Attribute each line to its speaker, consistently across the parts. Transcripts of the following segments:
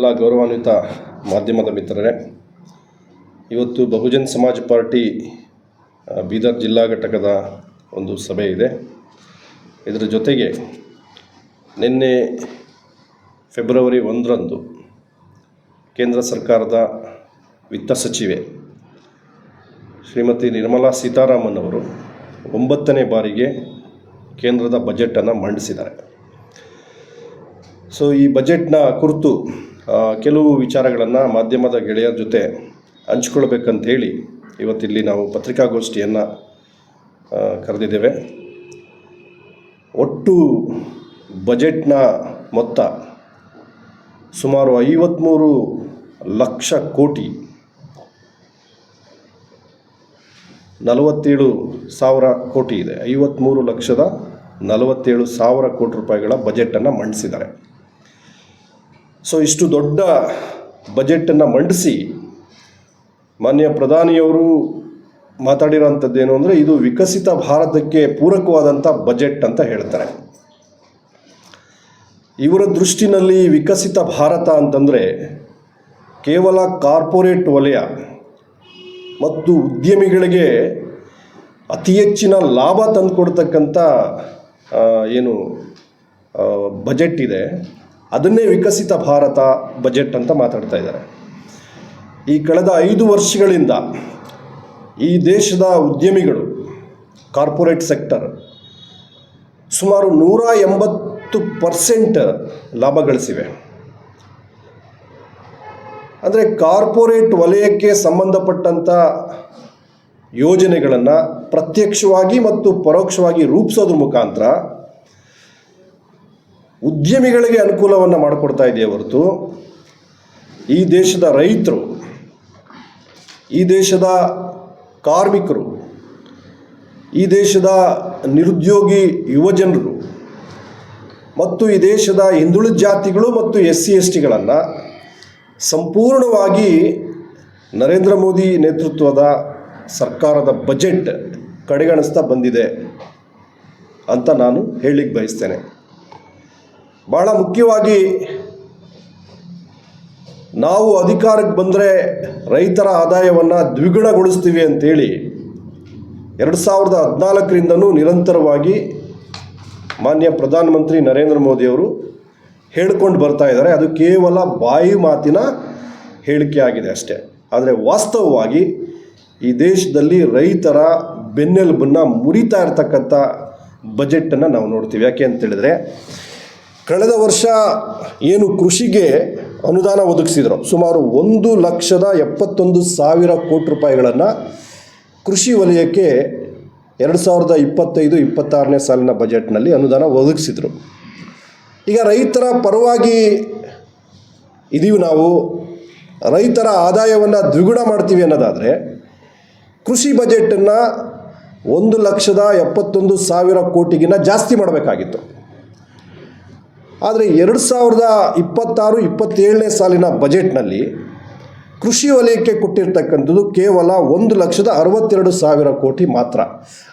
Speaker 1: ಎಲ್ಲ ಗೌರವಾನ್ವಿತ ಮಾಧ್ಯಮದ ಮಿತ್ರರೇ, ಇವತ್ತು ಬಹುಜನ್ ಸಮಾಜ್ ಪಾರ್ಟಿ ಬೀದರ್ ಜಿಲ್ಲಾ ಘಟಕದ ಒಂದು ಸಭೆ ಇದೆ. ಇದರ ಜೊತೆಗೆ ನಿನ್ನೆ ಫೆಬ್ರವರಿ ಒಂದರಂದು ಕೇಂದ್ರ ಸರ್ಕಾರದ ವಿತ್ತ ಸಚಿವೆ ಶ್ರೀಮತಿ ನಿರ್ಮಲಾ ಸೀತಾರಾಮನ್ ಅವರು ಒಂಬತ್ತನೇ ಬಾರಿಗೆ ಕೇಂದ್ರದ ಬಜೆಟನ್ನು ಮಂಡಿಸಿದ್ದಾರೆ. ಸೊ, ಈ ಬಜೆಟ್ನ ಕುರಿತು ಕೆಲವು ವಿಚಾರಗಳನ್ನು ಮಾಧ್ಯಮದ ಗೆಳೆಯರ ಜೊತೆ ಹಂಚ್ಕೊಳ್ಬೇಕಂತೇಳಿ ಇವತ್ತಿಲ್ಲಿ ನಾವು ಪತ್ರಿಕಾಗೋಷ್ಠಿಯನ್ನು ಕರೆದಿದ್ದೇವೆ. ಒಟ್ಟು ಬಜೆಟ್ನ ಮೊತ್ತ ಸುಮಾರು ಐವತ್ತ್ಮೂರು ಲಕ್ಷ ಕೋಟಿ ನಲವತ್ತೇಳು ಸಾವಿರ ಕೋಟಿ ಇದೆ. ಐವತ್ತ್ಮೂರು ಲಕ್ಷದ ನಲವತ್ತೇಳು ಸಾವಿರ ಕೋಟಿ ರೂಪಾಯಿಗಳ ಬಜೆಟನ್ನು ಮಂಡಿಸಿದ್ದಾರೆ. ಸೊ ಇಷ್ಟು ದೊಡ್ಡ ಬಜೆಟನ್ನು ಮಂಡಿಸಿ ಮಾನ್ಯ ಪ್ರಧಾನಿಯವರು ಮಾತಾಡಿರೋಂಥದ್ದೇನು ಅಂದರೆ ಇದು ವಿಕಸಿತ ಭಾರತಕ್ಕೆ ಪೂರಕವಾದಂಥ ಬಜೆಟ್ ಅಂತ ಹೇಳ್ತಾರೆ. ಇವರ ದೃಷ್ಟಿನಲ್ಲಿ ವಿಕಸಿತ ಭಾರತ ಅಂತಂದರೆ ಕೇವಲ ಕಾರ್ಪೊರೇಟ್ ವಲಯ ಮತ್ತು ಉದ್ಯಮಿಗಳಿಗೆ ಅತಿ ಹೆಚ್ಚಿನ ಲಾಭ ತಂದುಕೊಡ್ತಕ್ಕಂಥ ಏನು ಬಜೆಟ್ ಇದೆ. ಅದನ್ನೇ ವಿಕಸಿತ ಭಾರತ ಬಜೆಟ್ ಅಂತ ಮಾತಾಡ್ತಾ ಇದ್ದಾರೆ. ಈ ಕಳೆದ ಐದು ವರ್ಷಗಳಿಂದ ಈ ದೇಶದ ಉದ್ಯಮಿಗಳು, ಕಾರ್ಪೊರೇಟ್ ಸೆಕ್ಟರ್ ಸುಮಾರು ನೂರ ಎಂಬತ್ತು ಪರ್ಸೆಂಟ್ ಲಾಭ ಗಳಿಸಿವೆ. ಅಂದರೆ ಕಾರ್ಪೊರೇಟ್ ವಲಯಕ್ಕೆ ಸಂಬಂಧಪಟ್ಟಂಥ ಯೋಜನೆಗಳನ್ನು ಪ್ರತ್ಯಕ್ಷವಾಗಿ ಮತ್ತು ಪರೋಕ್ಷವಾಗಿ ರೂಪಿಸೋದ್ರ ಮುಖಾಂತರ ಉದ್ಯಮಿಗಳಿಗೆ ಅನುಕೂಲವನ್ನು ಮಾಡಿಕೊಡ್ತಾ ಇದೆಯೇ ಹೊರತು, ಈ ದೇಶದ ರೈತರು, ಈ ದೇಶದ ಕಾರ್ಮಿಕರು, ಈ ದೇಶದ ನಿರುದ್ಯೋಗಿ ಯುವಜನರು ಮತ್ತು ಈ ದೇಶದ ಹಿಂದುಳಿದ ಜಾತಿಗಳು ಮತ್ತು ಎಸ್ ಸಿ ಎಸ್ ಟಿಗಳನ್ನು ಸಂಪೂರ್ಣವಾಗಿ ನರೇಂದ್ರ ಮೋದಿ ನೇತೃತ್ವದ ಸರ್ಕಾರದ ಬಜೆಟ್ ಕಡೆಗಣಿಸ್ತಾ ಬಂದಿದೆ ಅಂತ ನಾನು ಹೇಳಲಿಕ್ಕೆ ಬಯಸ್ತೇನೆ. ಭಾಳ ಮುಖ್ಯವಾಗಿ ನಾವು ಅಧಿಕಾರಕ್ಕೆ ಬಂದರೆ ರೈತರ ಆದಾಯವನ್ನು ದ್ವಿಗುಣಗೊಳಿಸ್ತೀವಿ ಅಂತೇಳಿ ಎರಡು ಸಾವಿರದ ಹದಿನಾಲ್ಕರಿಂದನೂ ನಿರಂತರವಾಗಿ ಮಾನ್ಯ ಪ್ರಧಾನಮಂತ್ರಿ ನರೇಂದ್ರ ಮೋದಿಯವರು ಹೇಳ್ಕೊಂಡು ಬರ್ತಾ ಇದ್ದಾರೆ. ಅದು ಕೇವಲ ಬಾಯಿ ಮಾತಿನ ಹೇಳಿಕೆ ಆಗಿದೆ ಅಷ್ಟೇ. ಆದರೆ ವಾಸ್ತವವಾಗಿ ಈ ದೇಶದಲ್ಲಿ ರೈತರ ಬೆನ್ನೆಲುಬನ್ನು ಮುರಿತಾ ಇರತಕ್ಕಂಥ ಬಜೆಟನ್ನು ನಾವು ನೋಡ್ತೀವಿ. ಯಾಕೆ ಅಂತೇಳಿದರೆ ಕಳೆದ ವರ್ಷ ಏನು ಕೃಷಿಗೆ ಅನುದಾನ ಒದಗಿಸಿದ್ರು. ಸುಮಾರು ಒಂದು ಲಕ್ಷದ ಎಪ್ಪತ್ತೊಂದು ಸಾವಿರ ಕೋಟಿ ರೂಪಾಯಿಗಳನ್ನು ಕೃಷಿ ವಲಯಕ್ಕೆ ಎರಡು ಸಾವಿರದ ಇಪ್ಪತ್ತೈದು, ಇಪ್ಪತ್ತಾರನೇ ಸಾಲಿನ ಬಜೆಟ್ನಲ್ಲಿ ಅನುದಾನ ಒದಗಿಸಿದರು. ಈಗ ರೈತರ ಪರವಾಗಿ ಇದೀವಿ ನಾವು. ರೈತರ ಆದಾಯವನ್ನು ದ್ವಿಗುಣ ಮಾಡ್ತೀವಿ ಅನ್ನೋದಾದರೆ ಕೃಷಿ ಬಜೆಟನ್ನು ಒಂದು ಲಕ್ಷದ ಎಪ್ಪತ್ತೊಂದು ಸಾವಿರ ಕೋಟಿಗಿನ್ನ ಜಾಸ್ತಿ ಮಾಡಬೇಕಾಗಿತ್ತು. ಆದರೆ ಎರಡು ಸಾವಿರದ ಇಪ್ಪತ್ತಾರು, ಇಪ್ಪತ್ತೇಳನೇ ಸಾಲಿನ ಬಜೆಟ್ನಲ್ಲಿ ಕೃಷಿ ವಲಯಕ್ಕೆ ಕೊಟ್ಟಿರ್ತಕ್ಕಂಥದ್ದು ಕೇವಲ ಒಂದು ಲಕ್ಷದ ಅರವತ್ತೆರಡು ಸಾವಿರ ಕೋಟಿ ಮಾತ್ರ.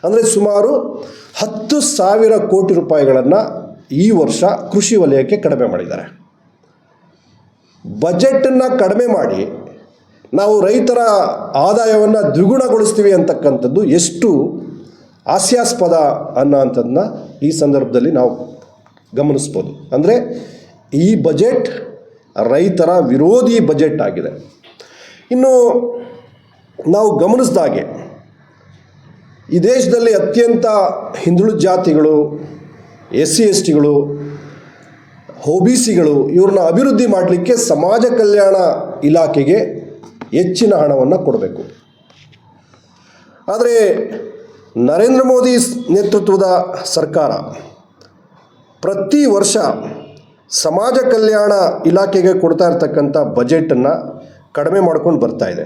Speaker 1: ಅಂದರೆ ಸುಮಾರು ಹತ್ತು ಸಾವಿರ ಕೋಟಿ ರೂಪಾಯಿಗಳನ್ನು ಈ ವರ್ಷ ಕೃಷಿ ವಲಯಕ್ಕೆ ಕಡಿಮೆ ಮಾಡಿದ್ದಾರೆ. ಬಜೆಟನ್ನು ಕಡಿಮೆ ಮಾಡಿ ನಾವು ರೈತರ ಆದಾಯವನ್ನು ದ್ವಿಗುಣಗೊಳಿಸ್ತೀವಿ ಅಂತಕ್ಕಂಥದ್ದು ಎಷ್ಟು ಹಾಸ್ಯಾಸ್ಪದ ಅನ್ನೋ ಅಂಥದ್ದನ್ನ ಈ ಸಂದರ್ಭದಲ್ಲಿ ನಾವು ಗಮನಿಸ್ಬೋದು. ಅಂದರೆ ಈ ಬಜೆಟ್ ರೈತರ ವಿರೋಧಿ ಬಜೆಟ್ ಆಗಿದೆ. ಇನ್ನು ನಾವು ಗಮನಿಸಿದಾಗೆ ಈ ದೇಶದಲ್ಲಿ ಅತ್ಯಂತ ಹಿಂದುಳಿದ ಜಾತಿಗಳು ಎಸ್ ಸಿ ಎಸ್ ಟಿಗಳು ಒ ಬಿ ಸಿಗಳು ಇವ್ರನ್ನ ಅಭಿವೃದ್ಧಿ ಮಾಡಲಿಕ್ಕೆ ಸಮಾಜ ಕಲ್ಯಾಣ ಇಲಾಖೆಗೆ ಹೆಚ್ಚಿನ ಹಣವನ್ನು ಕೊಡಬೇಕು. ಆದರೆ ನರೇಂದ್ರ ಮೋದಿ ನೇತೃತ್ವದ ಸರ್ಕಾರ ಪ್ರತಿ ವರ್ಷ ಸಮಾಜ ಕಲ್ಯಾಣ ಇಲಾಖೆಗೆ ಕೊಡ್ತಾ ಇರ್ತಕ್ಕಂಥ ಬಜೆಟನ್ನು ಕಡಿಮೆ ಮಾಡ್ಕೊಂಡು ಬರ್ತಾ ಇದೆ.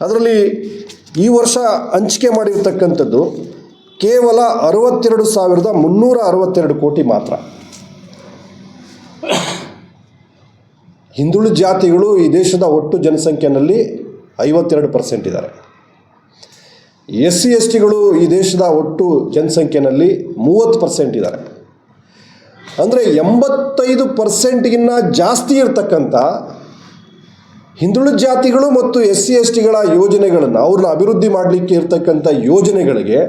Speaker 1: ಅದರಲ್ಲಿ ಈ ವರ್ಷ ಹಂಚಿಕೆ ಮಾಡಿರ್ತಕ್ಕಂಥದ್ದು ಕೇವಲ ಅರವತ್ತೆರಡು ಸಾವಿರದ ಮುನ್ನೂರ ಅರವತ್ತೆರಡು ಕೋಟಿ ಮಾತ್ರ. ಹಿಂದುಳಿದ ಜಾತಿಗಳು ಈ ದೇಶದ ಒಟ್ಟು ಜನಸಂಖ್ಯೆಯಲ್ಲಿ ಐವತ್ತೆರಡು ಪರ್ಸೆಂಟ್ ಇದ್ದಾರೆ. ಎಸ್ ಸಿ ಎಸ್ ಟಿಗಳು ಈ ದೇಶದ ಒಟ್ಟು ಜನಸಂಖ್ಯೆಯಲ್ಲಿ ಮೂವತ್ತು ಪರ್ಸೆಂಟ್ ಇದ್ದಾರೆ. ಅಂದರೆ ಎಂಬತ್ತೈದು ಪರ್ಸೆಂಟ್ಗಿನ್ನ ಜಾಸ್ತಿ ಇರತಕ್ಕಂಥ ಹಿಂದುಳಿದ ಜಾತಿಗಳು ಮತ್ತು ಎಸ್ ಸಿ ಎಸ್ ಟಿಗಳ ಯೋಜನೆಗಳನ್ನು ಅವ್ರನ್ನ ಅಭಿವೃದ್ಧಿ ಮಾಡಲಿಕ್ಕೆ ಇರತಕ್ಕಂಥ ಯೋಜನೆಗಳಿಗೆ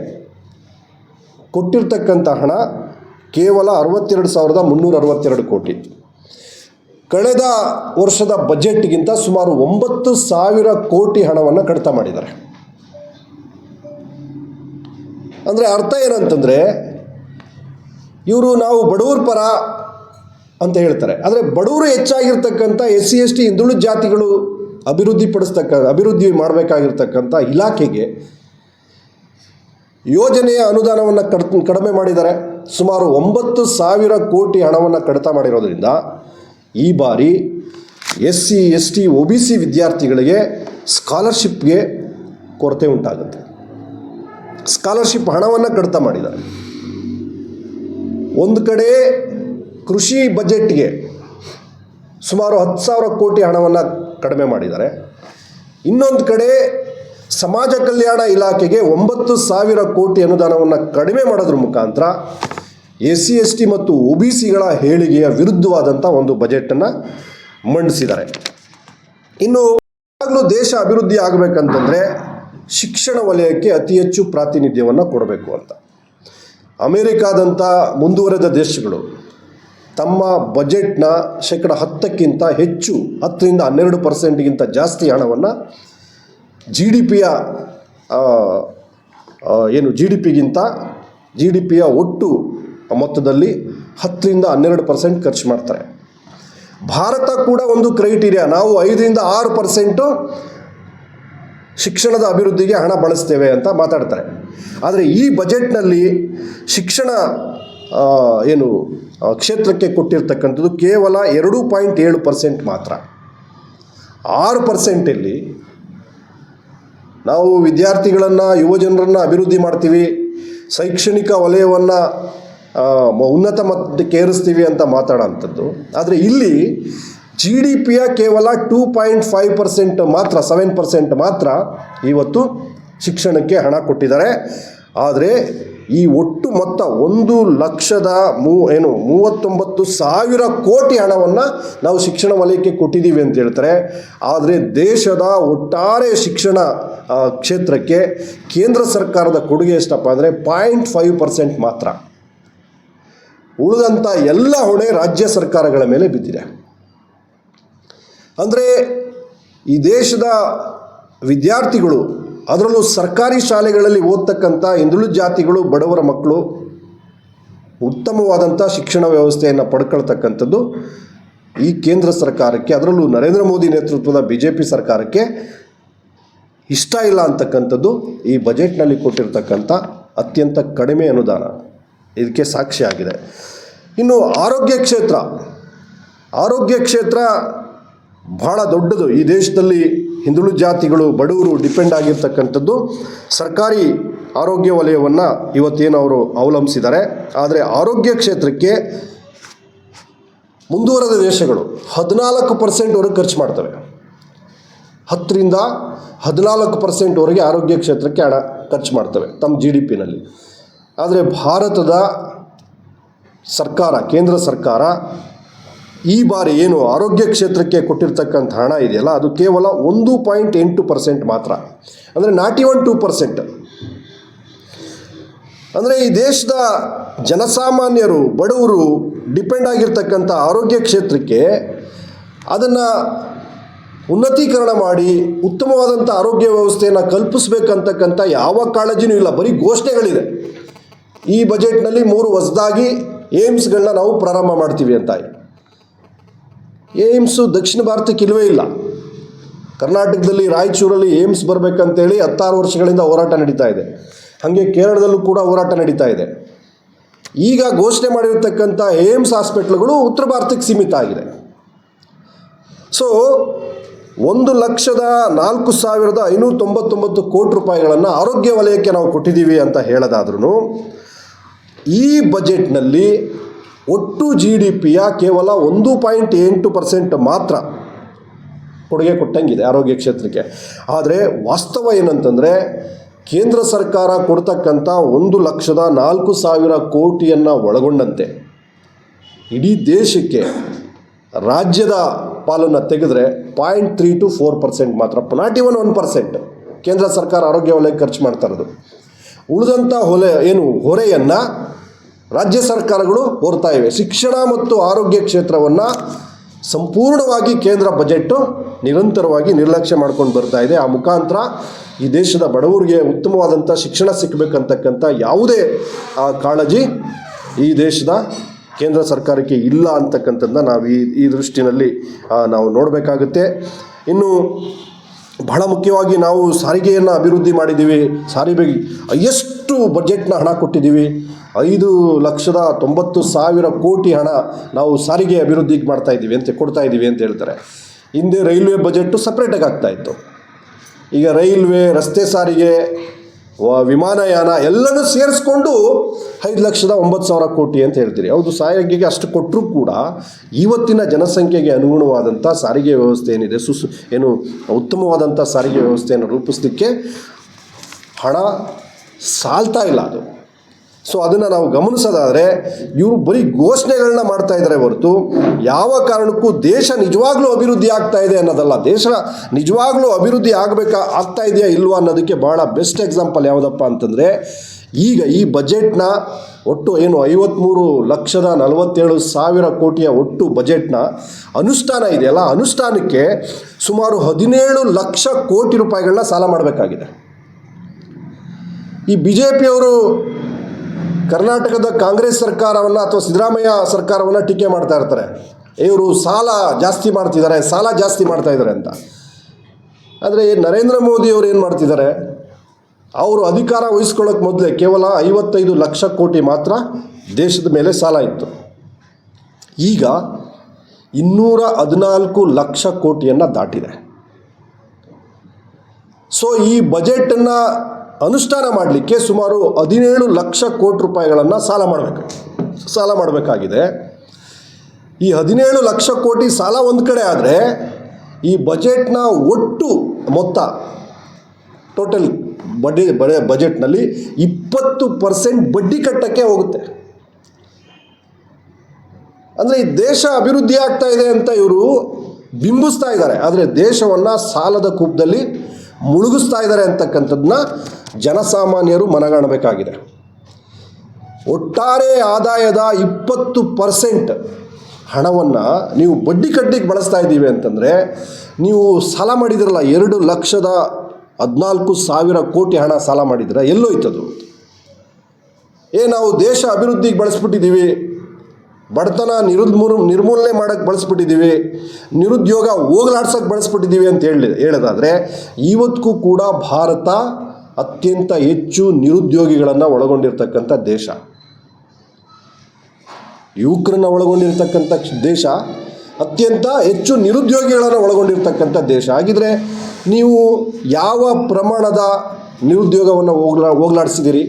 Speaker 1: ಕೊಟ್ಟಿರ್ತಕ್ಕಂಥ ಹಣ ಕೇವಲ ಅರವತ್ತೆರಡು ಸಾವಿರದ ಮುನ್ನೂರ ಅರವತ್ತೆರಡು ಕೋಟಿ. ಕಳೆದ ವರ್ಷದ ಬಜೆಟ್ಗಿಂತ ಸುಮಾರು ಒಂಬತ್ತು ಸಾವಿರ ಕೋಟಿ ಹಣವನ್ನು ಕಡಿತ ಮಾಡಿದ್ದಾರೆ. ಅಂದರೆ ಅರ್ಥ ಏನಂತಂದರೆ ಇವರು ನಾವು ಬಡವ್ರ ಪರ ಅಂತ ಹೇಳ್ತಾರೆ. ಆದರೆ ಬಡವರು ಹೆಚ್ಚಾಗಿರ್ತಕ್ಕಂಥ ಎಸ್ ಸಿ ಎಸ್ ಟಿ ಹಿಂದುಳಿದ ಜಾತಿಗಳು ಅಭಿವೃದ್ಧಿ ಪಡಿಸ್ತಕ್ಕ ಅಭಿವೃದ್ಧಿ ಮಾಡಬೇಕಾಗಿರ್ತಕ್ಕಂಥ ಇಲಾಖೆಗೆ ಯೋಜನೆಯ ಅನುದಾನವನ್ನು ಕಡ್, ಕಡಿಮೆ ಮಾಡಿದ್ದಾರೆ. ಸುಮಾರು ಒಂಬತ್ತು ಸಾವಿರ ಕೋಟಿ ಹಣವನ್ನು ಕಡಿತ ಮಾಡಿರೋದ್ರಿಂದ ಈ ಬಾರಿ S C S T O B C ವಿದ್ಯಾರ್ಥಿಗಳಿಗೆ ಸ್ಕಾಲರ್ಶಿಪ್ಗೆ ಕೊರತೆ ಉಂಟಾಗುತ್ತೆ. ಸ್ಕಾಲರ್ಶಿಪ್ ಹಣವನ್ನು ಕಡಿತ ಮಾಡಿದ್ದಾರೆ. ಒಂದು ಕಡೆ ಕೃಷಿ ಬಜೆಟ್ಗೆ ಸುಮಾರು ಹತ್ತು ಸಾವಿರ ಕೋಟಿ ಹಣವನ್ನು ಕಡಿಮೆ ಮಾಡಿದ್ದಾರೆ. ಇನ್ನೊಂದು ಕಡೆ ಸಮಾಜ ಕಲ್ಯಾಣ ಇಲಾಖೆಗೆ ಒಂಬತ್ತು ಸಾವಿರ ಕೋಟಿ ಅನುದಾನವನ್ನು ಕಡಿಮೆ ಮಾಡೋದ್ರ ಮುಖಾಂತರ ಎಸ್ ಸಿ, ಎಸ್ ಟಿ ಮತ್ತು ಒ ಬಿ ಸಿಗಳ ಹೇಳಿಕೆಯ ವಿರುದ್ಧವಾದಂಥ ಒಂದು ಬಜೆಟನ್ನು ಮಂಡಿಸಿದ್ದಾರೆ. ಇನ್ನು ಯಾವಾಗಲೂ ದೇಶ ಅಭಿವೃದ್ಧಿ ಆಗಬೇಕಂತಂದರೆ ಶಿಕ್ಷಣ ವಲಯಕ್ಕೆ ಅತಿ ಹೆಚ್ಚು ಪ್ರಾತಿನಿಧ್ಯವನ್ನು ಕೊಡಬೇಕು ಅಂತ. ಅಮೇರಿಕಾದಂಥ ಮುಂದುವರೆದ ದೇಶಗಳು ತಮ್ಮ ಬಜೆಟ್ನ ಶೇಕಡ ಹತ್ತಕ್ಕಿಂತ ಹೆಚ್ಚು, ಹತ್ತರಿಂದ ಹನ್ನೆರಡು ಪರ್ಸೆಂಟ್ಗಿಂತ ಜಾಸ್ತಿ ಹಣವನ್ನು ಜಿ ಡಿ ಪಿಯ ಏನು ಜಿ ಡಿ ಪಿಗಿಂತ ಜಿ ಡಿ ಪಿಯ ಒಟ್ಟು ಮೊತ್ತದಲ್ಲಿ ಹತ್ತರಿಂದ ಹನ್ನೆರಡು ಪರ್ಸೆಂಟ್ ಖರ್ಚು ಮಾಡ್ತಾರೆ. ಭಾರತ ಕೂಡ ಒಂದು ಕ್ರೈಟೀರಿಯಾ ನಾವು ಐದರಿಂದ ಆರು ಪರ್ಸೆಂಟು ಶಿಕ್ಷಣದ ಅಭಿವೃದ್ಧಿಗೆ ಹಣ ಬಳಸ್ತೇವೆ ಅಂತ ಮಾತಾಡ್ತಾರೆ. ಆದರೆ ಈ ಬಜೆಟ್ನಲ್ಲಿ ಶಿಕ್ಷಣ ಏನು ಕ್ಷೇತ್ರಕ್ಕೆ ಕೊಟ್ಟಿರ್ತಕ್ಕಂಥದ್ದು ಕೇವಲ ಎರಡು ಪಾಯಿಂಟ್ ಏಳು ಪರ್ಸೆಂಟ್ ಮಾತ್ರ. ಆರು ಪರ್ಸೆಂಟಲ್ಲಿ ನಾವು ವಿದ್ಯಾರ್ಥಿಗಳನ್ನು, ಯುವಜನರನ್ನು ಅಭಿವೃದ್ಧಿ ಮಾಡ್ತೀವಿ, ಶೈಕ್ಷಣಿಕ ವಲಯವನ್ನು ಉನ್ನತ ಮಟ್ಟಕ್ಕೆ ಏರಿಸ್ತೀವಿ ಅಂತ ಮಾತಾಡೋಂಥದ್ದು. ಆದರೆ ಇಲ್ಲಿ ಜಿ ಡಿ ಪಿಯ ಕೇವಲ ಟೂ ಪಾಯಿಂಟ್ ಫೈವ್ ಪರ್ಸೆಂಟ್ ಮಾತ್ರ ಸೆವೆನ್ ಪರ್ಸೆಂಟ್ ಮಾತ್ರ ಇವತ್ತು ಶಿಕ್ಷಣಕ್ಕೆ ಹಣ ಕೊಟ್ಟಿದ್ದಾರೆ. ಆದರೆ ಈ ಒಟ್ಟು ಮೊತ್ತ ಒಂದು ಲಕ್ಷದ ಮೂ, ಏನು, ಮೂವತ್ತೊಂಬತ್ತು ಸಾವಿರ ಕೋಟಿ ಹಣವನ್ನು ನಾವು ಶಿಕ್ಷಣ ವಲಯಕ್ಕೆ ಕೊಟ್ಟಿದ್ದೀವಿ ಅಂತ ಹೇಳ್ತಾರೆ. ಆದರೆ ದೇಶದ ಒಟ್ಟಾರೆ ಶಿಕ್ಷಣ ಕ್ಷೇತ್ರಕ್ಕೆ ಕೇಂದ್ರ ಸರ್ಕಾರದ ಕೊಡುಗೆ ಎಷ್ಟಪ್ಪ ಅಂದರೆ ಪಾಯಿಂಟ್ ಫೈವ್ ಪರ್ಸೆಂಟ್ ಮಾತ್ರ. ಉಳಿದಂಥ ಎಲ್ಲ ಹೊಣೆ ರಾಜ್ಯ ಸರ್ಕಾರಗಳ ಮೇಲೆ ಬಿದ್ದಿದೆ. ಅಂದರೆ ಈ ದೇಶದ ವಿದ್ಯಾರ್ಥಿಗಳು, ಅದರಲ್ಲೂ ಸರ್ಕಾರಿ ಶಾಲೆಗಳಲ್ಲಿ ಓದ್ತಕ್ಕಂಥ ಹಿಂದುಳಿದ ಜಾತಿಗಳು, ಬಡವರ ಮಕ್ಕಳು, ಉತ್ತಮವಾದಂಥ ಶಿಕ್ಷಣ ವ್ಯವಸ್ಥೆಯನ್ನು ಪಡ್ಕೊಳ್ತಕ್ಕಂಥದ್ದು ಈ ಕೇಂದ್ರ ಸರ್ಕಾರಕ್ಕೆ, ಅದರಲ್ಲೂ ನರೇಂದ್ರ ಮೋದಿ ನೇತೃತ್ವದ ಬಿ ಜೆ ಪಿ ಸರ್ಕಾರಕ್ಕೆ ಇಷ್ಟ ಇಲ್ಲ ಅಂತಕ್ಕಂಥದ್ದು ಈ ಬಜೆಟ್ನಲ್ಲಿ ಕೊಟ್ಟಿರ್ತಕ್ಕಂಥ ಅತ್ಯಂತ ಕಡಿಮೆ ಅನುದಾನ. ಇದಕ್ಕೆ ಸಾಕ್ಷಿಯಾಗಿದೆ. ಇನ್ನು ಆರೋಗ್ಯ ಕ್ಷೇತ್ರ ಆರೋಗ್ಯ ಕ್ಷೇತ್ರ ಬಹಳ ದೊಡ್ಡದು. ಈ ದೇಶದಲ್ಲಿ ಹಿಂದುಳಿದ ಜಾತಿಗಳು, ಬಡವರು ಡಿಪೆಂಡ್ ಆಗಿರ್ತಕ್ಕಂಥದ್ದು. ಸರ್ಕಾರಿ ಆರೋಗ್ಯ ವಲಯವನ್ನು ಇವತ್ತೇನು ಅವರು ಅವಲಂಬಿಸಿದ್ದಾರೆ. ಆದರೆ ಆರೋಗ್ಯ ಕ್ಷೇತ್ರಕ್ಕೆ ಮುಂದುವರೆದ ದೇಶಗಳು ಹದಿನಾಲ್ಕು ಪರ್ಸೆಂಟ್ವರೆಗೆ ಖರ್ಚು ಮಾಡ್ತವೆ. ಹತ್ತರಿಂದ ಹದಿನಾಲ್ಕು ಪರ್ಸೆಂಟ್ವರೆಗೆ ಆರೋಗ್ಯ ಕ್ಷೇತ್ರಕ್ಕೆ ಹಣ ಖರ್ಚು ಮಾಡ್ತವೆ ತಮ್ಮ ಜಿ ಡಿ ಪಿನಲ್ಲಿ ಆದರೆ ಭಾರತದ ಸರ್ಕಾರ, ಕೇಂದ್ರ ಸರ್ಕಾರ ಈ ಬಾರಿ ಏನು ಆರೋಗ್ಯ ಕ್ಷೇತ್ರಕ್ಕೆ ಕೊಟ್ಟಿರ್ತಕ್ಕಂಥ ಹಣ ಇದೆಯಲ್ಲ, ಅದು ಕೇವಲ ಒಂದು ಪಾಯಿಂಟ್ ಎಂಟು ಪರ್ಸೆಂಟ್ ಮಾತ್ರ. ಅಂದರೆ ನಾಟಿ ಒನ್ ಟೂ ಪರ್ಸೆಂಟ್ ಅಂದರೆ ಈ ದೇಶದ ಜನಸಾಮಾನ್ಯರು, ಬಡವರು ಡಿಪೆಂಡ್ ಆಗಿರ್ತಕ್ಕಂಥ ಆರೋಗ್ಯ ಕ್ಷೇತ್ರಕ್ಕೆ ಅದನ್ನು ಉನ್ನತೀಕರಣ ಮಾಡಿ, ಉತ್ತಮವಾದಂಥ ಆರೋಗ್ಯ ವ್ಯವಸ್ಥೆಯನ್ನು ಕಲ್ಪಿಸ್ಬೇಕಂತಕ್ಕಂಥ ಯಾವ ಕಾಳಜಿನೂ ಇಲ್ಲ, ಬರೀ ಘೋಷಣೆಗಳಿದೆ. ಈ ಬಜೆಟ್ನಲ್ಲಿ ಮೂರು ಹೊಸದಾಗಿ ಏಮ್ಸ್ಗಳನ್ನ ನಾವು ಪ್ರಾರಂಭ ಮಾಡ್ತೀವಿ ಅಂತ. ಏಮ್ಸು ದಕ್ಷಿಣ ಭಾರತಕ್ಕೆ ಇಲ್ಲವೇ ಇಲ್ಲ. ಕರ್ನಾಟಕದಲ್ಲಿ ರಾಯಚೂರಲ್ಲಿ ಏಮ್ಸ್ ಬರಬೇಕಂತೇಳಿ ಹತ್ತಾರು ವರ್ಷಗಳಿಂದ ಹೋರಾಟ ನಡೀತಾ ಇದೆ. ಹಾಗೆ ಕೇರಳದಲ್ಲೂ ಕೂಡ ಹೋರಾಟ ನಡೀತಾ ಇದೆ. ಈಗ ಘೋಷಣೆ ಮಾಡಿರ್ತಕ್ಕಂಥ ಏಮ್ಸ್ ಹಾಸ್ಪಿಟ್ಲ್ಗಳು ಉತ್ತರ ಭಾರತಕ್ಕೆ ಸೀಮಿತ ಆಗಿದೆ. ಸೊ ಒಂದು ಲಕ್ಷದ ನಾಲ್ಕು ಸಾವಿರದ ಐನೂರ ತೊಂಬತ್ತೊಂಬತ್ತು ಕೋಟಿ ರೂಪಾಯಿಗಳನ್ನು ಆರೋಗ್ಯ ವಲಯಕ್ಕೆ ನಾವು ಕೊಟ್ಟಿದ್ದೀವಿ ಅಂತ ಹೇಳೋದಾದ್ರೂ ಈ ಬಜೆಟ್ನಲ್ಲಿ ಒಟ್ಟು ಜಿ ಡಿ ಪಿಯ ಕೇವಲ ಒಂದು ಪಾಯಿಂಟ್ ಎಂಟು ಪರ್ಸೆಂಟ್ ಮಾತ್ರ ಕೊಡುಗೆ ಕೊಟ್ಟಂಗಿದೆ ಆರೋಗ್ಯ ಕ್ಷೇತ್ರಕ್ಕೆ. ಆದರೆ ವಾಸ್ತವ ಏನಂತಂದರೆ ಕೇಂದ್ರ ಸರ್ಕಾರ ಕೊಡ್ತಕ್ಕಂಥ ಒಂದು ಲಕ್ಷದ ನಾಲ್ಕು ಸಾವಿರ ಕೋಟಿಯನ್ನು ಒಳಗೊಂಡಂತೆ. ಇಡೀ ದೇಶಕ್ಕೆ ರಾಜ್ಯದ ಪಾಲನ್ನು ತೆಗೆದ್ರೆ point three two four percent ಮಾತ್ರ, ನಾಟ್ ಇವನ್ ಒನ್ ಪರ್ಸೆಂಟ್ ಕೇಂದ್ರ ಸರ್ಕಾರ ಆರೋಗ್ಯ ವಲಯಕ್ಕೆ ಖರ್ಚು ಮಾಡ್ತಾ ಇರೋದು. ಉಳಿದಂಥ ಹೊಲೆ ಏನು, ಹೊರೆಯನ್ನು ರಾಜ್ಯ ಸರ್ಕಾರಗಳು ಹೊರ್ತಾ ಇವೆ. ಶಿಕ್ಷಣ ಮತ್ತು ಆರೋಗ್ಯ ಕ್ಷೇತ್ರವನ್ನು ಸಂಪೂರ್ಣವಾಗಿ ಕೇಂದ್ರ ಬಜೆಟ್ಟು ನಿರಂತರವಾಗಿ ನಿರ್ಲಕ್ಷ್ಯ ಮಾಡ್ಕೊಂಡು ಬರ್ತಾ ಇದೆ. ಆ ಮುಖಾಂತರ ಈ ದೇಶದ ಬಡವರಿಗೆ ಉತ್ತಮವಾದಂಥ ಶಿಕ್ಷಣ ಸಿಕ್ಕಬೇಕಂತಕ್ಕಂಥ ಯಾವುದೇ, ಆ, ಕಾಳಜಿ ಈ ದೇಶದ ಕೇಂದ್ರ ಸರ್ಕಾರಕ್ಕೆ ಇಲ್ಲ ಅಂತಕ್ಕಂಥದ್ದನ್ನ ನಾವು ಈ ಈ ದೃಷ್ಟಿನಲ್ಲಿ ನಾವು ನೋಡಬೇಕಾಗುತ್ತೆ. ಇನ್ನು ಬಹಳ ಮುಖ್ಯವಾಗಿ ನಾವು ಸಾರಿಗೆಯನ್ನು ಅಭಿವೃದ್ಧಿ ಮಾಡಿದ್ದೀವಿ. ಸಾರಿಗೆ, ಎಷ್ಟು ಬಜೆಟ್ನ ಹಣ ಕೊಟ್ಟಿದ್ದೀವಿ. ಐದು ಲಕ್ಷದ ತೊಂಬತ್ತು ಸಾವಿರ ಕೋಟಿ ಹಣ ನಾವು ಸಾರಿಗೆ ಅಭಿವೃದ್ಧಿಗೆ ಮಾಡ್ತಾ ಇದ್ದೀವಿ ಅಂತ ಕೊಡ್ತಾ ಇದ್ದೀವಿ ಅಂತ ಹೇಳ್ತಾರೆ. ಹಿಂದೆ ರೈಲ್ವೆ ಬಜೆಟ್ಟು ಸಪ್ರೇಟಾಗಿ ಆಗ್ತಾಯಿತ್ತು ಈಗ ರೈಲ್ವೆ, ರಸ್ತೆ ಸಾರಿಗೆ ವಿಮಾನಯಾನ ಎಲ್ಲನೂ ಸೇರಿಸ್ಕೊಂಡು ಐದು ಲಕ್ಷದ ಒಂಬತ್ತು ಸಾವಿರ ಕೋಟಿ ಅಂತ ಹೇಳ್ತೀರಿ. ಹೌದು, ಸಾರಿಗೆಗೆ ಅಷ್ಟು ಕೊಟ್ಟರೂ ಕೂಡ ಇವತ್ತಿನ ಜನಸಂಖ್ಯೆಗೆ ಅನುಗುಣವಾದಂಥ ಸಾರಿಗೆ ವ್ಯವಸ್ಥೆ ಏನಿದೆ, ಸುಸು, ಏನು ಉತ್ತಮವಾದಂಥ ಸಾರಿಗೆ ವ್ಯವಸ್ಥೆಯನ್ನು ರೂಪಿಸಲಿಕ್ಕೆ ಹಣ ಸಾಲ್ತಾ ಇಲ್ಲ ಅದು. ಸೊ ಅದನ್ನು ನಾವು ಗಮನಿಸೋದಾದರೆ, ಇವರು ಬರೀ ಘೋಷಣೆಗಳನ್ನ ಮಾಡ್ತಾ ಇದ್ದಾರೆ ಹೊರತು, ಯಾವ ಕಾರಣಕ್ಕೂ ದೇಶ ನಿಜವಾಗ್ಲೂ ಅಭಿವೃದ್ಧಿ ಆಗ್ತಾ ಇದೆ ಅನ್ನೋದಲ್ಲ. ದೇಶ ನಿಜವಾಗ್ಲೂ ಅಭಿವೃದ್ಧಿ ಆಗಬೇಕಾ, ಆಗ್ತಾ ಇದೆಯಾ ಇಲ್ವಾ ಅನ್ನೋದಕ್ಕೆ ಭಾಳ ಬೆಸ್ಟ್ ಎಕ್ಸಾಂಪಲ್ ಯಾವುದಪ್ಪ ಅಂತಂದರೆ, ಈಗ ಈ ಬಜೆಟ್ನ ಒಟ್ಟು ಏನು ಐವತ್ತ್ಮೂರು ಲಕ್ಷದ ನಲವತ್ತೇಳು ಸಾವಿರ ಕೋಟಿಯ ಒಟ್ಟು ಬಜೆಟ್ನ ಅನುಷ್ಠಾನ ಇದೆಯಲ್ಲ ಅನುಷ್ಠಾನಕ್ಕೆ ಸುಮಾರು ಹದಿನೇಳು ಲಕ್ಷ ಕೋಟಿ ರೂಪಾಯಿಗಳನ್ನ ಸಾಲ ಮಾಡಬೇಕಾಗಿದೆ. ಈ ಬಿ ಜೆ ಪಿಯವರು ಕರ್ನಾಟಕದ ಕಾಂಗ್ರೆಸ್ ಸರ್ಕಾರವನ್ನು ಅಥವಾ ಸಿದ್ದರಾಮಯ್ಯ ಸರ್ಕಾರವನ್ನು ಟೀಕೆ ಮಾಡ್ತಾ ಇರ್ತಾರೆ. ಇವರು ಸಾಲ ಜಾಸ್ತಿ ಮಾಡ್ತಿದ್ದಾರೆ, ಸಾಲ ಜಾಸ್ತಿ ಮಾಡ್ತಾ ಇದ್ದಾರೆ ಅಂತ. ಆದರೆ ನರೇಂದ್ರ ಮೋದಿ ಅವರು ಏನು ಮಾಡ್ತಿದ್ದಾರೆ? ಅವರು ಅಧಿಕಾರ ವಹಿಸ್ಕೊಳ್ಳೋಕೆ ಮೊದಲೇ ಕೇವಲ ಐವತ್ತೈದು ಲಕ್ಷ ಕೋಟಿ ಮಾತ್ರ ದೇಶದ ಮೇಲೆ ಸಾಲ ಇತ್ತು. ಈಗ ಇನ್ನೂರ ಹದಿನಾಲ್ಕು ಲಕ್ಷ ಕೋಟಿಯನ್ನು ದಾಟಿದೆ. ಸೊ ಈ ಬಜೆಟನ್ನು ಅನುಷ್ಠಾನ ಮಾಡಲಿಕ್ಕೆ ಸುಮಾರು ಹದಿನೇಳು ಲಕ್ಷ ಕೋಟಿ ರೂಪಾಯಿಗಳನ್ನು ಸಾಲ ಮಾಡಬೇಕು. ಸಾಲ ಮಾಡಬೇಕಾಗಿದೆ. ಈ ಹದಿನೇಳು ಲಕ್ಷ ಕೋಟಿ ಸಾಲ ಒಂದು ಕಡೆ ಆದರೆ ಈ ಬಜೆಟ್ನ ಒಟ್ಟು ಮೊತ್ತ ಟೋಟಲ್ ಬಡ್ಡಿ ಬಡೆ ಬಜೆಟ್ನಲ್ಲಿ ಇಪ್ಪತ್ತು ಪರ್ಸೆಂಟ್ ಬಡ್ಡಿ ಕಟ್ಟಕ್ಕೆ ಹೋಗುತ್ತೆ. ಅಂದರೆ ಈ ದೇಶ ಅಭಿವೃದ್ಧಿ ಆಗ್ತಾ ಇದೆ ಅಂತ ಇವರು ಬಿಂಬಿಸ್ತಾ ಇದ್ದಾರೆ. ಆದರೆ ದೇಶವನ್ನು ಸಾಲದ ಕೂಪದಲ್ಲಿ ಮುಳುಗಿಸ್ತಾ ಇದ್ದಾರೆ ಅಂತಕ್ಕಂಥದ್ದನ್ನ ಜನಸಾಮಾನ್ಯರು ಮನಗಾಣಬೇಕಾಗಿದೆ. ಒಟ್ಟಾರೆ ಆದಾಯದ ಇಪ್ಪತ್ತು ಪರ್ಸೆಂಟ್ ಹಣವನ್ನು ನೀವು ಬಡ್ಡಿ ಕಟ್ಟಿಗೆ ಬಳಸ್ತಾ ಇದ್ದೀವಿ ಅಂತಂದರೆ ನೀವು ಸಾಲ ಮಾಡಿದ್ರಲ್ಲ ಎರಡು ಲಕ್ಷದ ಹದಿನಾಲ್ಕು ಸಾವಿರ ಕೋಟಿ ಹಣ ಸಾಲ ಮಾಡಿದ್ರೆ ಎಲ್ಲೋಯ್ತದು. ಏ, ನಾವು ದೇಶ ಅಭಿವೃದ್ಧಿಗೆ ಬಳಸ್ಬಿಟ್ಟಿದ್ದೀವಿ. ಬಡತನ ನಿರುದ್ಮೂರ್ ನಿರ್ಮೂಲನೆ ಮಾಡೋಕ್ಕೆ ಬಳಸ್ಬಿಟ್ಟಿದ್ದೀವಿ ನಿರುದ್ಯೋಗ ಹೋಗಲಾಡ್ಸೋಕ್ಕೆ ಬಳಸ್ಬಿಟ್ಟಿದ್ದೀವಿ ಅಂತ ಹೇಳಿ ಹೇಳೋದಾದರೆ ಇವತ್ತಿಗೂ ಕೂಡ ಭಾರತ ಅತ್ಯಂತ ಹೆಚ್ಚು ನಿರುದ್ಯೋಗಿಗಳನ್ನು ಒಳಗೊಂಡಿರ್ತಕ್ಕಂಥ ದೇಶ. ಯುವಕರನ್ನು ಒಳಗೊಂಡಿರ್ತಕ್ಕಂಥ ದೇಶ ಅತ್ಯಂತ ಹೆಚ್ಚು ನಿರುದ್ಯೋಗಿಗಳನ್ನು ಒಳಗೊಂಡಿರ್ತಕ್ಕಂಥ ದೇಶ. ಹಾಗಿದ್ರೆ ನೀವು ಯಾವ ಪ್ರಮಾಣದ ನಿರುದ್ಯೋಗವನ್ನು ಹೋಗ್ಲಾ ಹೋಗ್ಲಾಡಿಸಿದ್ದೀರಿ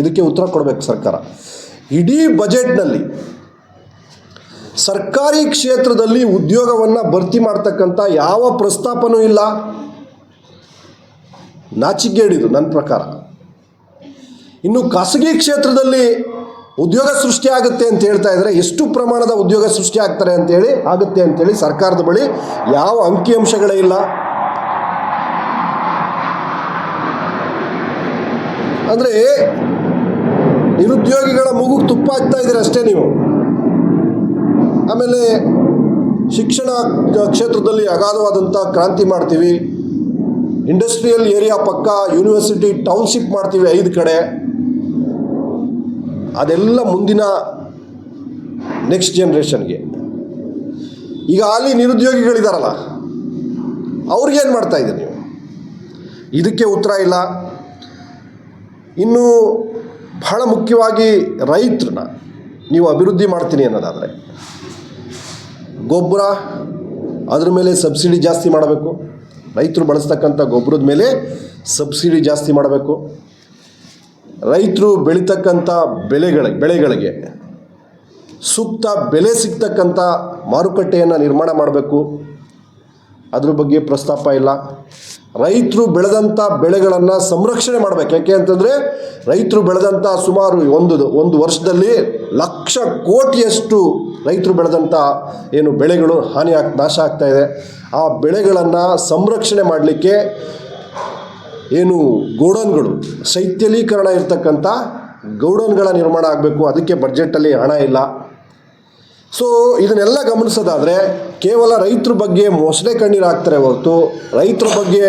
Speaker 1: ಇದಕ್ಕೆ ಉತ್ತರ ಕೊಡಬೇಕು ಸರ್ಕಾರ. ಇಡೀ ಬಜೆಟ್ನಲ್ಲಿ ಸರ್ಕಾರಿ ಕ್ಷೇತ್ರದಲ್ಲಿ ಉದ್ಯೋಗವನ್ನು ಭರ್ತಿ ಮಾಡ್ತಕ್ಕಂಥ ಯಾವ ಪ್ರಸ್ತಾಪನೂ ಇಲ್ಲ. ನಾಚಿಕೇಡಿದು ನನ್ನ ಪ್ರಕಾರ. ಇನ್ನು ಖಾಸಗಿ ಕ್ಷೇತ್ರದಲ್ಲಿ ಉದ್ಯೋಗ ಸೃಷ್ಟಿ ಆಗುತ್ತೆ ಅಂತ ಹೇಳ್ತಾ ಇದ್ದರೆ ಎಷ್ಟು ಪ್ರಮಾಣದ ಉದ್ಯೋಗ ಸೃಷ್ಟಿ ಆಗ್ತಾರೆ ಅಂತೇಳಿ ಆಗುತ್ತೆ ಅಂತೇಳಿ ಸರ್ಕಾರದ ಬಳಿ ಯಾವ ಅಂಕಿಅಂಶಗಳೇ ಇಲ್ಲ. ಅಂದರೆ ನಿರುದ್ಯೋಗಿಗಳ ಮೂಗುಗೆ ತುಪ್ಪ ಹಾಕ್ತಾ ಇದ್ದೀರ ಅಷ್ಟೇ ನೀವು. ಆಮೇಲೆ ಶಿಕ್ಷಣ ಕ್ಷೇತ್ರದಲ್ಲಿ ಅಗಾಧವಾದಂಥ ಕ್ರಾಂತಿ ಮಾಡ್ತೀವಿ. ಇಂಡಸ್ಟ್ರಿಯಲ್ ಏರಿಯಾ ಪಕ್ಕ ಯೂನಿವರ್ಸಿಟಿ ಟೌನ್ಶಿಪ್ ಮಾಡ್ತೀವಿ ಐದು ಕಡೆ. ಅದೆಲ್ಲ ಮುಂದಿನ ನೆಕ್ಸ್ಟ್ ಜನ್ರೇಷನ್ಗೆ ಈಗ ಅಲ್ಲಿ ನಿರುದ್ಯೋಗಿಗಳಿದಾರಲ್ಲ ಅವ್ರಿಗೇನು ಮಾಡ್ತಾ ಇದ್ದೀರಿ ನೀವು? ಇದಕ್ಕೆ ಉತ್ತರ ಇಲ್ಲ. ಇನ್ನು ಬಹಳ ಮುಖ್ಯವಾಗಿ ರೈತರನ್ನ ನೀವು ಅಭಿವೃದ್ಧಿ ಮಾಡ್ತೀನಿ ಅನ್ನೋದಾದರೆ ಗೊಬ್ಬರ ಅದ್ರ ಮೇಲೆ ಸಬ್ಸಿಡಿ ಜಾಸ್ತಿ ಮಾಡಬೇಕು. ರೈತರು ಬಳಸ್ತಕ್ಕಂಥ ಗೊಬ್ಬರದ ಮೇಲೆ ಸಬ್ಸಿಡಿ ಜಾಸ್ತಿ ಮಾಡಬೇಕು. ರೈತರು ಬೆಳೀತಕ್ಕಂಥ ಬೆಳೆಗಳಿಗೆ ಬೆಳೆಗಳಿಗೆ ಸೂಕ್ತ ಬೆಲೆ ಸಿಗ್ತಕ್ಕಂಥ ಮಾರುಕಟ್ಟೆಯನ್ನು ನಿರ್ಮಾಣ ಮಾಡಬೇಕು. ಅದ್ರ ಬಗ್ಗೆ ಪ್ರಸ್ತಾಪ ಇಲ್ಲ. ರೈತರು ಬೆಳೆದಂಥ ಬೆಳೆಗಳನ್ನು ಸಂರಕ್ಷಣೆ ಮಾಡಬೇಕು. ಯಾಕೆ ಅಂತಂದರೆ ರೈತರು ಬೆಳೆದಂಥ ಸುಮಾರು ಒಂದು ಒಂದು ವರ್ಷದಲ್ಲಿ ಲಕ್ಷ ಕೋಟಿಯಷ್ಟು ರೈತರು ಬೆಳೆದಂಥ ಏನು ಬೆಳೆಗಳು ಹಾನಿ ಆಗ್, ನಾಶ ಆಗ್ತಾ ಇದೆ. ಆ ಬೆಳೆಗಳನ್ನು ಸಂರಕ್ಷಣೆ ಮಾಡಲಿಕ್ಕೆ ಏನು ಗೋಡೌನ್ಗಳು, ಶೈತ್ಯಲೀಕರಣ ಇರತಕ್ಕಂಥ ಗೌಡನ್ಗಳ ನಿರ್ಮಾಣ ಆಗಬೇಕು. ಅದಕ್ಕೆ ಬಡ್ಜೆಟಲ್ಲಿ ಹಣ ಇಲ್ಲ. ಸೊ ಇದನ್ನೆಲ್ಲ ಗಮನಿಸೋದಾದರೆ ಕೇವಲ ರೈತರ ಬಗ್ಗೆ ಮೊಸಳೆ ಕಣ್ಣೀರು ಹಾಕ್ತಾರೆ ಹೊರತು, ರೈತರ ಬಗ್ಗೆ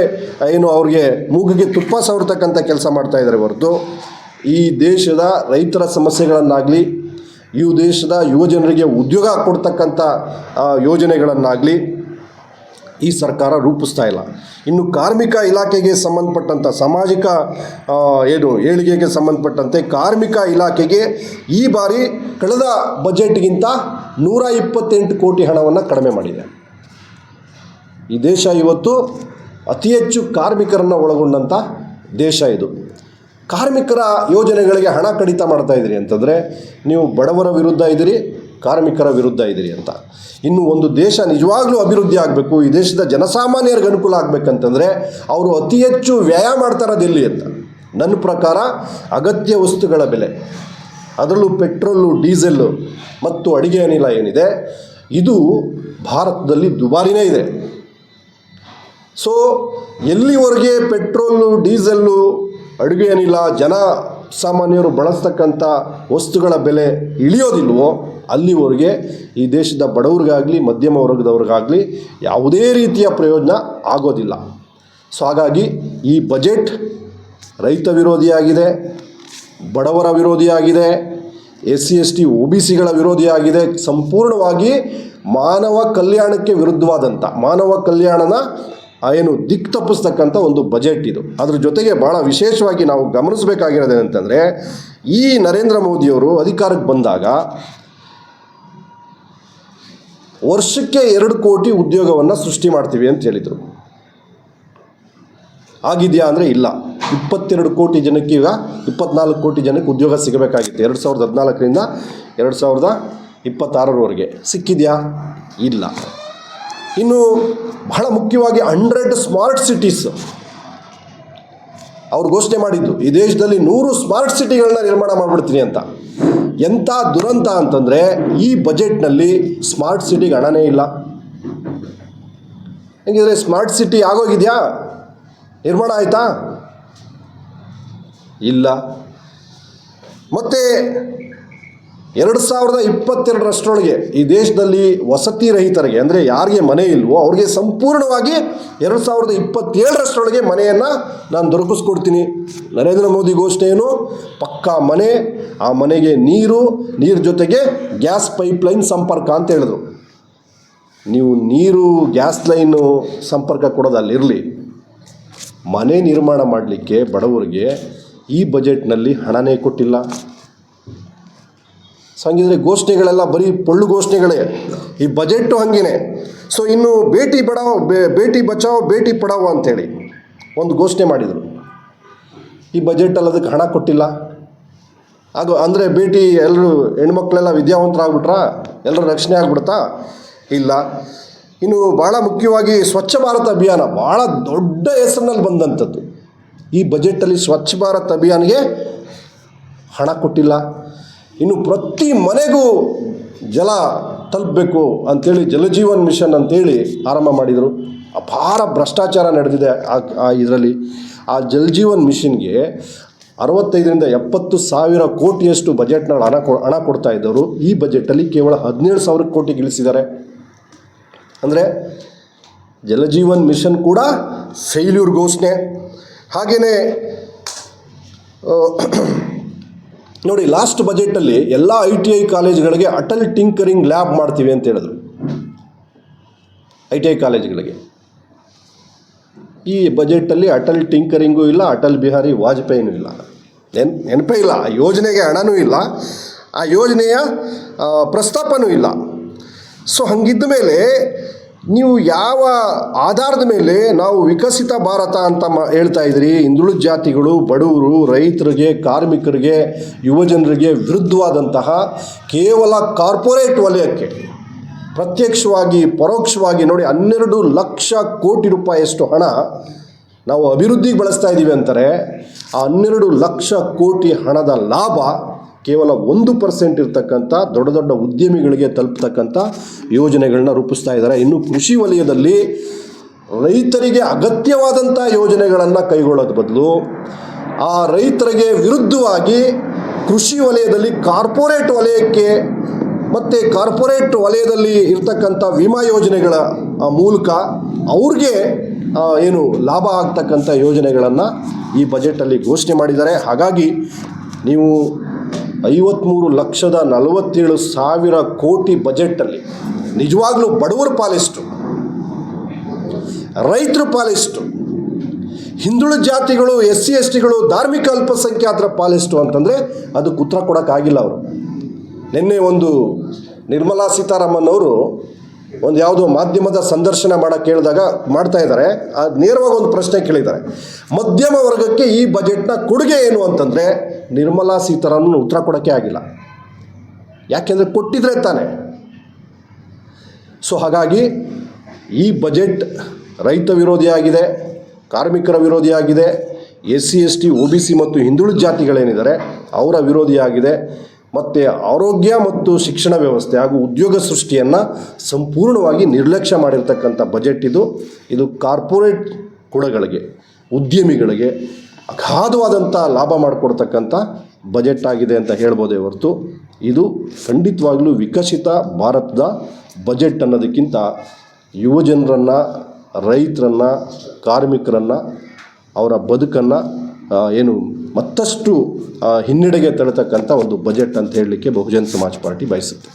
Speaker 1: ಏನು ಅವ್ರಿಗೆ ಮೂಗಿಗೆ ತುಪ್ಪ ಸವರ್ತಕ್ಕಂಥ ಕೆಲಸ ಮಾಡ್ತಾ ಇದ್ದಾರೆ ಹೊರತು, ಈ ದೇಶದ ರೈತರ ಸಮಸ್ಯೆಗಳನ್ನಾಗಲಿ, ಈ ದೇಶದ ಯುವಜನರಿಗೆ ಉದ್ಯೋಗ ಕೊಡ್ತಕ್ಕಂಥ ಯೋಜನೆಗಳನ್ನಾಗಲಿ ಈ ಸರ್ಕಾರ ರೂಪಿಸ್ತಾ ಇಲ್ಲ. ಇನ್ನು ಕಾರ್ಮಿಕ ಇಲಾಖೆಗೆ ಸಂಬಂಧಪಟ್ಟಂಥ ಸಾಮಾಜಿಕ ಏನು ಏಳಿಗೆಗೆ ಸಂಬಂಧಪಟ್ಟಂತೆ ಕಾರ್ಮಿಕ ಇಲಾಖೆಗೆ ಈ ಬಾರಿ ಕಳೆದ ಬಜೆಟ್ಗಿಂತ ನೂರ ಇಪ್ಪತ್ತೆಂಟು ಕೋಟಿ ಹಣವನ್ನು ಕಡಿಮೆ ಮಾಡಿದೆ. ಈ ದೇಶ ಇವತ್ತು ಅತಿ ಹೆಚ್ಚು ಕಾರ್ಮಿಕರನ್ನು ಒಳಗೊಂಡಂಥ ದೇಶ ಇದು. ಕಾರ್ಮಿಕರ ಯೋಜನೆಗಳಿಗೆ ಹಣ ಕಡಿತ ಮಾಡ್ತಾ ಇದ್ದೀರಿ ಅಂತಂದರೆ, ನೀವು ಬಡವರ ವಿರುದ್ಧ ಇದ್ದೀರಿ ಕಾರ್ಮಿಕರ ವಿರುದ್ಧ ಇದ್ದೀರಿ ಅಂತ. ಇನ್ನು ಒಂದು ದೇಶ ನಿಜವಾಗ್ಲೂ ಅಭಿವೃದ್ಧಿ ಆಗಬೇಕು, ಈ ದೇಶದ ಜನಸಾಮಾನ್ಯರಿಗೆ ಅನುಕೂಲ ಆಗಬೇಕಂತಂದರೆ ಅವರು ಅತಿ ಹೆಚ್ಚು ವ್ಯಯ ಮಾಡ್ತಾರದಿಲ್ಲಿ ಅಂತ. ನನ್ನ ಪ್ರಕಾರ ಅಗತ್ಯ ವಸ್ತುಗಳ ಬೆಲೆ, ಅದರಲ್ಲೂ ಪೆಟ್ರೋಲು, ಡೀಸೆಲ್ಲು ಮತ್ತು ಅಡುಗೆ ಅನಿಲ ಏನಿದೆ, ಇದು ಭಾರತದಲ್ಲಿ ದುಬಾರಿನೇ ಇದೆ. ಸೊ ಎಲ್ಲಿವರೆಗೆ ಪೆಟ್ರೋಲು, ಡೀಸೆಲ್ಲು, ಅಡುಗೆ ಅನಿಲ, ಜನ ಸಾಮಾನ್ಯರು ಬಳಸ್ತಕ್ಕಂಥ ವಸ್ತುಗಳ ಬೆಲೆ ಇಳಿಯೋದಿಲ್ವೋ ಅಲ್ಲಿವರೆಗೆ ಈ ದೇಶದ ಬಡವ್ರಿಗಾಗಲಿ, ಮಧ್ಯಮ ವರ್ಗದವ್ರಿಗಾಗಲಿ ಯಾವುದೇ ರೀತಿಯ ಪ್ರಯೋಜನ ಆಗೋದಿಲ್ಲ. ಸೊ ಹಾಗಾಗಿ ಈ ಬಜೆಟ್ ರೈತ ವಿರೋಧಿಯಾಗಿದೆ, ಬಡವರ ವಿರೋಧಿಯಾಗಿದೆ S C S T O B ಸಿಗಳ ವಿರೋಧಿಯಾಗಿದೆ, ಸಂಪೂರ್ಣವಾಗಿ ಮಾನವ ಕಲ್ಯಾಣಕ್ಕೆ ವಿರುದ್ಧವಾದಂಥ ಮಾನವ ಕಲ್ಯಾಣನ ಏನು ದಿಕ್ ತಪ್ಪಿಸ್ತಕ್ಕಂಥ ಒಂದು ಬಜೆಟ್ ಇದು. ಅದ್ರ ಜೊತೆಗೆ ಭಾಳ ವಿಶೇಷವಾಗಿ ನಾವು ಗಮನಿಸಬೇಕಾಗಿರೋದೇನಂತಂದರೆ, ಈ ನರೇಂದ್ರ ಮೋದಿಯವರು ಅಧಿಕಾರಕ್ಕೆ ಬಂದಾಗ ವರ್ಷಕ್ಕೆ ಎರಡು ಕೋಟಿ ಉದ್ಯೋಗವನ್ನು ಸೃಷ್ಟಿ ಮಾಡ್ತೀವಿ ಅಂತ ಹೇಳಿದರು. ಆಗಿದೆಯಾ ಅಂದರೆ ಇಲ್ಲ. ಇಪ್ಪತ್ತೆರಡು ಕೋಟಿ ಜನಕ್ಕೆ ಈಗ ಇಪ್ಪತ್ನಾಲ್ಕು ಕೋಟಿ ಜನಕ್ಕೆ ಉದ್ಯೋಗ ಸಿಗಬೇಕಾಗಿತ್ತು. ಎರಡು ಸಾವಿರದ ಹದಿನಾಲ್ಕರಿಂದ ಎರಡು ಸಾವಿರದ ಇಪ್ಪತ್ತಾರರವರೆಗೆ. ಸಿಕ್ಕಿದೆಯಾ? ಇಲ್ಲ. ಇನ್ನು ಬಹಳ ಮುಖ್ಯವಾಗಿ ಹಂಡ್ರೆಡ್ ಸ್ಮಾರ್ಟ್ ಸಿಟೀಸ್ ಅವ್ರು ಘೋಷಣೆ ಮಾಡಿದ್ದು, ಈ ದೇಶದಲ್ಲಿ ನೂರು ಸ್ಮಾರ್ಟ್ ಸಿಟಿಗಳನ್ನ ನಿರ್ಮಾಣ ಮಾಡಿಬಿಡ್ತೀನಿ ಅಂತ. ಎಂಥ ದುರಂತ ಅಂತಂದರೆ ಈ ಬಜೆಟ್ನಲ್ಲಿ ಸ್ಮಾರ್ಟ್ ಸಿಟಿಗೆ ಹಣನೇ ಇಲ್ಲ. ಹೆಂಗಿದ್ರೆ ಸ್ಮಾರ್ಟ್ ಸಿಟಿ ಆಗೋಗಿದೆಯಾ? ನಿರ್ಮಾಣ ಆಯಿತಾ? ಇಲ್ಲ. ಮತ್ತು ಎರಡು ಸಾವಿರದ ಇಪ್ಪತ್ತೆರಡರಷ್ಟರೊಳಗೆ ಈ ದೇಶದಲ್ಲಿ ವಸತಿ ರಹಿತರಿಗೆ, ಅಂದರೆ ಯಾರಿಗೆ ಮನೆ ಇಲ್ವೋ ಅವ್ರಿಗೆ ಸಂಪೂರ್ಣವಾಗಿ ಎರಡು ಸಾವಿರದ ಇಪ್ಪತ್ತೇಳರಷ್ಟರೊಳಗೆ ಮನೆಯನ್ನು ನಾನು ದೊರಕಿಸ್ಕೊಡ್ತೀನಿ. ನರೇಂದ್ರ ಮೋದಿ ಘೋಷಣೆ ಪಕ್ಕಾ ಮನೆ, ಆ ಮನೆಗೆ ನೀರು, ನೀರ ಜೊತೆಗೆ ಗ್ಯಾಸ್ ಪೈಪ್ಲೈನ್ ಸಂಪರ್ಕ ಅಂತ ಹೇಳಿದ್ರು. ನೀವು ನೀರು, ಗ್ಯಾಸ್ ಲೈನು ಸಂಪರ್ಕ ಕೊಡೋದು ಅಲ್ಲಿರಲಿ. ಮನೆ ನಿರ್ಮಾಣ ಮಾಡಲಿಕ್ಕೆ ಬಡವರಿಗೆ ಈ ಬಜೆಟ್ನಲ್ಲಿ ಹಣನೇ ಕೊಟ್ಟಿಲ್ಲ. ಹಂಗಿದ್ರೆ ಘೋಷಣೆಗಳೆಲ್ಲ ಬರೀ ಪೊಳ್ಳು ಘೋಷಣೆಗಳೇ. ಈ ಬಜೆಟ್ಟು ಹಾಗೇನೆ. ಸೊ ಇನ್ನು ಬೇಟಿ ಬಡಾವ್ ಭೇಟಿ ಬಚಾವ್, ಬೇಟಿ ಪಡಾವ್ ಅಂತೇಳಿ ಒಂದು ಘೋಷಣೆ ಮಾಡಿದರು. ಈ ಬಜೆಟಲ್ಲಿ ಅದಕ್ಕೆ ಹಣ ಕೊಟ್ಟಿಲ್ಲ. ಅದು ಅಂದರೆ ಬೇಟಿ ಎಲ್ಲರೂ ಹೆಣ್ಮಕ್ಳೆಲ್ಲ ವಿದ್ಯಾವಂತರಾಗ್ಬಿಟ್ರಾ? ಎಲ್ಲರೂ ರಕ್ಷಣೆ ಆಗ್ಬಿಡ್ತಾ? ಇಲ್ಲ. ಇನ್ನು ಭಾಳ ಮುಖ್ಯವಾಗಿ ಸ್ವಚ್ಛ ಭಾರತ್ ಅಭಿಯಾನ ಭಾಳ ದೊಡ್ಡ ಹೆಸರಿನಲ್ಲಿ ಬಂದಂಥದ್ದು. ಈ ಬಜೆಟಲ್ಲಿ ಸ್ವಚ್ಛ ಭಾರತ್ ಅಭಿಯಾನ್ಗೆ ಹಣ ಕೊಟ್ಟಿಲ್ಲ. ಇನ್ನು ಪ್ರತಿ ಮನೆಗೂ ಜಲ ತಲುಪಬೇಕು ಅಂಥೇಳಿ ಜಲಜೀವನ್ ಮಿಷನ್ ಅಂತೇಳಿ ಆರಂಭ ಮಾಡಿದರು. ಅಪಾರ ಭ್ರಷ್ಟಾಚಾರ ನಡೆದಿದೆ ಆ ಇದರಲ್ಲಿ. ಆ ಜಲಜೀವನ್ ಮಿಷನ್ಗೆ ಅರವತ್ತೈದರಿಂದ ಎಪ್ಪತ್ತು ಸಾವಿರ ಕೋಟಿಯಷ್ಟು ಬಜೆಟ್ನ ಹಣ ಕೊ, ಹಣ ಕೊಡ್ತಾ ಇದ್ದವರು. ಈ ಬಜೆಟಲ್ಲಿ ಕೇವಲ ಹದಿನೇಳು ಸಾವಿರ ಕೋಟಿ ಗಿಳಿಸಿದ್ದಾರೆ. ಅಂದರೆ ಜಲಜೀವನ್ ಮಿಷನ್ ಕೂಡ ಫೇಲ್ಯೂರ್ ಘೋಷಣೆ. ಹಾಗೆಯೇ ನೋಡಿ ಲಾಸ್ಟ್ ಬಜೆಟಲ್ಲಿ ಎಲ್ಲ ಐ ಟಿ ಐ ಕಾಲೇಜ್ಗಳಿಗೆ ಅಟಲ್ ಟಿಂಕರಿಂಗ್ ಲ್ಯಾಬ್ ಮಾಡ್ತೀವಿ ಅಂತ ಹೇಳಿದ್ರು. ಐ ಟಿ ಐ ಕಾಲೇಜ್ಗಳಿಗೆ. ಈ ಬಜೆಟಲ್ಲಿ ಅಟಲ್ ಟಿಂಕರಿಂಗೂ ಇಲ್ಲ, ಅಟಲ್ ಬಿಹಾರಿ ವಾಜಪೇಯಿನೂ ಇಲ್ಲ. ನೆನ್, ನೆನಪೇ ಇಲ್ಲ. ಆ ಯೋಜನೆಗೆ ಹಣನೂ ಇಲ್ಲ. ಆ ಯೋಜನೆಯ ಪ್ರಸ್ತಾಪನೂ ಇಲ್ಲ. ಸೊ ಹಂಗಿದ್ದ ಮೇಲೆ ನೀವು ಯಾವ ಆಧಾರದ ಮೇಲೆ ನಾವು ವಿಕಸಿತ ಭಾರತ ಅಂತ ಮ ಹೇಳ್ತಾ ಇದ್ದೀರಿ ಹಿಂದುಳಿದ ಜಾತಿಗಳು, ಬಡವರು, ರೈತರಿಗೆ, ಕಾರ್ಮಿಕರಿಗೆ, ಯುವಜನರಿಗೆ ವಿರುದ್ಧವಾದಂತಹ ಕೇವಲ ಕಾರ್ಪೊರೇಟ್ ವಲಯಕ್ಕೆ ಪ್ರತ್ಯಕ್ಷವಾಗಿ, ಪರೋಕ್ಷವಾಗಿ ನೋಡಿ ಹನ್ನೆರಡು ಲಕ್ಷ ಕೋಟಿ ರೂಪಾಯಿಯಷ್ಟು ಹಣ ನಾವು ಅಭಿವೃದ್ಧಿಗೆ ಬಳಸ್ತಾ ಇದ್ದೀವಿ ಅಂತಾರೆ, ಆ ಹನ್ನೆರಡು ಲಕ್ಷ ಕೋಟಿ ಹಣದ ಲಾಭ ಕೇವಲ ಒಂದು ಪರ್ಸೆಂಟ್ ಇರತಕ್ಕಂಥ ದೊಡ್ಡ ದೊಡ್ಡ ಉದ್ಯಮಿಗಳಿಗೆ ತಲುಪ್ತಕ್ಕಂಥ ಯೋಜನೆಗಳನ್ನ ರೂಪಿಸ್ತಾ ಇದ್ದಾರೆ. ಇನ್ನು ಕೃಷಿ ವಲಯದಲ್ಲಿ ರೈತರಿಗೆ ಅಗತ್ಯವಾದಂಥ ಯೋಜನೆಗಳನ್ನು ಕೈಗೊಳ್ಳೋದು ಬದಲು ಆ ರೈತರಿಗೆ ವಿರುದ್ಧವಾಗಿ ಕೃಷಿ ವಲಯದಲ್ಲಿ ಕಾರ್ಪೊರೇಟ್ ವಲಯಕ್ಕೆ ಮತ್ತು ಕಾರ್ಪೊರೇಟ್ ವಲಯದಲ್ಲಿ ಇರ್ತಕ್ಕಂಥ ವಿಮಾ ಯೋಜನೆಗಳ ಮೂಲಕ ಅವ್ರಿಗೆ ಏನು ಲಾಭ ಆಗ್ತಕ್ಕಂಥ ಯೋಜನೆಗಳನ್ನು ಈ ಬಜೆಟಲ್ಲಿ ಘೋಷಣೆ ಮಾಡಿದ್ದಾರೆ. ಹಾಗಾಗಿ ನೀವು ಐವತ್ತ್ಮೂರು ಲಕ್ಷದ ನಲವತ್ತೇಳು ಸಾವಿರ ಕೋಟಿ ಬಜೆಟಲ್ಲಿ ನಿಜವಾಗ್ಲೂ ಬಡವರ ಪಾಲಿಷ್ಟು ರೈತರ ಪಾಲಿಷ್ಟು ಹಿಂದುಳಿದ ಜಾತಿಗಳು ಎಸ್ ಸಿ ಎಸ್ ಟಿಗಳು ಧಾರ್ಮಿಕ ಅಲ್ಪಸಂಖ್ಯಾತರ ಪಾಲಿಷ್ಟು ಅಂತಂದರೆ ಅದಕ್ಕೆ ಉತ್ತರ ಕೊಡೋಕ್ಕಾಗಿಲ್ಲ ಅವರು. ನಿನ್ನೆ ಒಂದು ನಿರ್ಮಲಾ ಸೀತಾರಾಮನ್ ಅವರು ಒಂದು ಯಾವುದೋ ಮಾಧ್ಯಮದ ಸಂದರ್ಶನ ಮಾಡೋಕ್ಕೆ ಕೇಳಿದಾಗ ಮಾಡ್ತಾ ಇದ್ದಾರೆ. ಅದು ನೇರವಾಗಿ ಒಂದು ಪ್ರಶ್ನೆ ಕೇಳಿದ್ದಾರೆ. ಮಧ್ಯಮ ವರ್ಗಕ್ಕೆ ಈ ಬಜೆಟ್ನ ಕೊಡುಗೆ ಏನು ಅಂತಂದರೆ ನಿರ್ಮಲಾ ಸೀತಾರಾಮನ್ ಉತ್ತರ ಕೊಡೋಕ್ಕೆ ಆಗಿಲ್ಲ. ಯಾಕೆಂದರೆ ಕೊಟ್ಟಿದ್ರೆ ತಾನೆ. ಸೊ ಹಾಗಾಗಿ ಈ ಬಜೆಟ್ ರೈತ ವಿರೋಧಿಯಾಗಿದೆ ಕಾರ್ಮಿಕರ ವಿರೋಧಿಯಾಗಿದೆ S C S T O B C ಮತ್ತು ಹಿಂದುಳಿದ ಜಾತಿಗಳೇನಿದ್ದಾರೆ, ಅವರ ವಿರೋಧಿಯಾಗಿದೆ ಮತ್ತು ಆರೋಗ್ಯ ಮತ್ತು ಶಿಕ್ಷಣ ವ್ಯವಸ್ಥೆ ಹಾಗೂ ಉದ್ಯೋಗ ಸೃಷ್ಟಿಯನ್ನು ಸಂಪೂರ್ಣವಾಗಿ ನಿರ್ಲಕ್ಷ್ಯ ಮಾಡಿರ್ತಕ್ಕಂಥ ಬಜೆಟ್ ಇದು. ಇದು ಕಾರ್ಪೊರೇಟ್ ಕುಳಗಳಿಗೆ ಉದ್ಯಮಿಗಳಿಗೆ ಅಗಾಧವಾದಂಥ ಲಾಭ ಮಾಡಿಕೊಡ್ತಕ್ಕಂಥ ಬಜೆಟ್ ಆಗಿದೆ ಅಂತ ಹೇಳ್ಬೋದೇ ಹೊರತು ಇದು ಖಂಡಿತವಾಗ್ಲೂ ವಿಕಸಿತ ಭಾರತದ ಬಜೆಟ್ ಅನ್ನೋದಕ್ಕಿಂತ ಯುವಜನರನ್ನು ರೈತರನ್ನು, ಕಾರ್ಮಿಕರನ್ನು ಅವರ ಬದುಕನ್ನು ಏನು ಮತ್ತಷ್ಟು ಹಿನ್ನಡೆಗೆ ತಳತಕ್ಕಂಥ ಒಂದು ಬಜೆಟ್ ಅಂತ ಹೇಳಲಿಕ್ಕೆ ಬಹುಜನ್ ಸಮಾಜ್ ಪಾರ್ಟಿ ಬಯಸುತ್ತೆ.